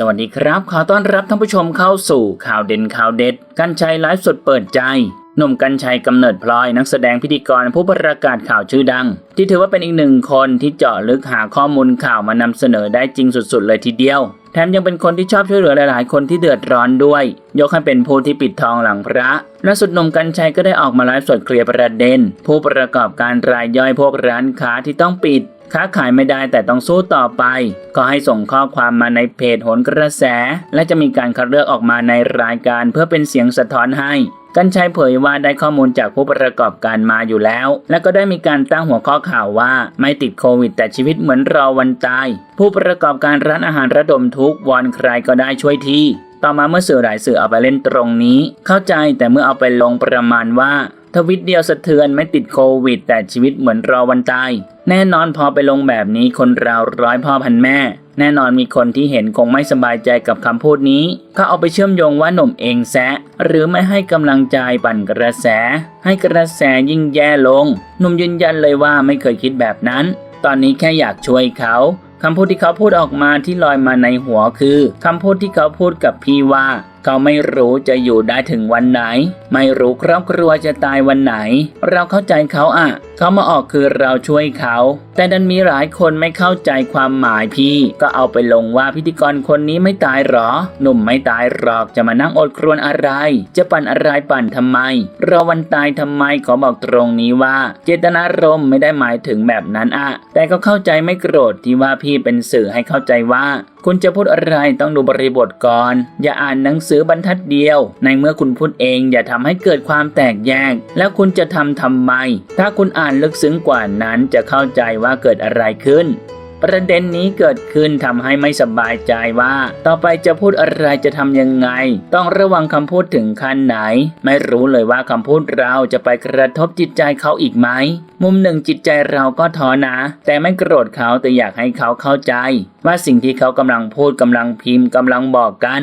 สวัสดีครับ ขอต้อนรับท่านผู้ชมเข้าสู่ข่าวเด่นข่าวเด็ด กันชัยไลฟ์สดเปิดใจ หนุ่มกันชัยกำเนิดพลอยนักแสดงพิธีกรผู้ประกาศข่าวชื่อดัง ที่ถือว่าเป็นอีกหนึ่งคนที่เจาะลึกหาข้อมูลข่าวมานำเสนอได้จริงสุดๆ เลยทีเดียว แถมยังเป็นคนที่ชอบช่วยเหลือหลายๆ คนที่เดือดร้อนด้วย ยกให้เป็นผู้ที่ปิดทองหลังพระล่าสุดหนุ่มกันชัยก็ได้ออกมาไลฟ์สดเคลียร์ประเด็น ผู้ประกอบการรายย่อยพวกร้านค้าที่ต้องปิด ค้าขายไม่ได้แต่ต้องสู้ต่อไป ก็ให้ส่งข้อความมาในเพจโหนกระแส และจะมีการคัดเลือกออกมาในรายการเพื่อเป็นเสียงสะท้อนให้กันชัยเผยว่าได้ข้อมูลจากผู้ประกอบการมาอยู่แล้ว และก็ได้มีการตั้งหัวข้อข่าวว่าไม่ติดโควิด แต่ชีวิตเหมือนรอวันตาย ผู้ประกอบการร้านอาหารระดมทุกวอนใครก็ได้ช่วยทีต่อมาเมื่อสื่อหลายสื่อเอาไปเล่นตรงนี้ เข้าใจแต่เมื่อเอาไปลงประมาณว่า วิตเดียวสะเทือนไม่ติดโควิด แต่ชีวิตเหมือนรอวันตาย แน่นอนพอไปลงแบบนี้คนเราร้อยพ่อพันแม่ แน่นอนมีคนที่เห็นคงไม่สบายใจกับคำพูดนี้เขาเอาไปเชื่อมโยงว่าหนุ่มเองแซะ หรือไม่ให้กำลังใจปั่นกระแส ให้กระแสยิ่งแย่ลง หนุ่มยืนยันเลยว่าไม่เคยคิดแบบนั้น ตอนนี้แค่อยากช่วยเขาคำพูดที่เขาพูดออกมาที่ลอยมาในหัวคือคำพูดที่เขาพูดกับพี่ว่าเขาไม่รู้จะอยู่ได้ถึงวันไหน ไม่รู้ครอบครัวจะตายวันไหน เราเข้าใจเขาอะเขามาออกคือเราช่วยเขา แต่ดันมีหลายคนไม่เข้าใจความหมายพี่ ก็เอาไปลงว่าพิธีกรคนนี้ไม่ตายหรอ หนุ่มไม่ตายหรอกจะมานั่งอดครวญอะไร จะปั่นอะไรปั่นทำไมรอวันตายทำไมขอบอกตรงนี้ว่า เจตนารมณ์ไม่ได้หมายถึงแบบนั้นอะแต่ก็เข้าใจไม่โกรธที่ว่าพี่เป็นสื่อให้เข้าใจว่า คุณจะพูดอะไรต้องดูบริบทก่อน อย่าอ่านหนังสือบรรทัดเดียว ในเมื่อคุณพูดเองอย่าทำให้เกิดความแตกแยก แล้วคุณจะทำทำไม ถ้าคุณอ่านลึกซึ้งกว่านั้นจะเข้าใจว่าเกิดอะไรขึ้นประเด็นนี้เกิดขึ้นทำให้ไม่สบายใจว่า ต่อไปจะพูดอะไรจะทำยังไง ต้องระวังคำพูดถึงขั้นไหน ไม่รู้เลยว่าคำพูดเราจะไปกระทบจิตใจเขาอีกไหม มุมหนึ่งจิตใจเราก็ท้อนะ แต่ไม่โกรธเขาแต่อยากให้เขาเข้าใจ ว่าสิ่งที่เขากำลังพูดกำลังพิมพ์กำลังบอกกัน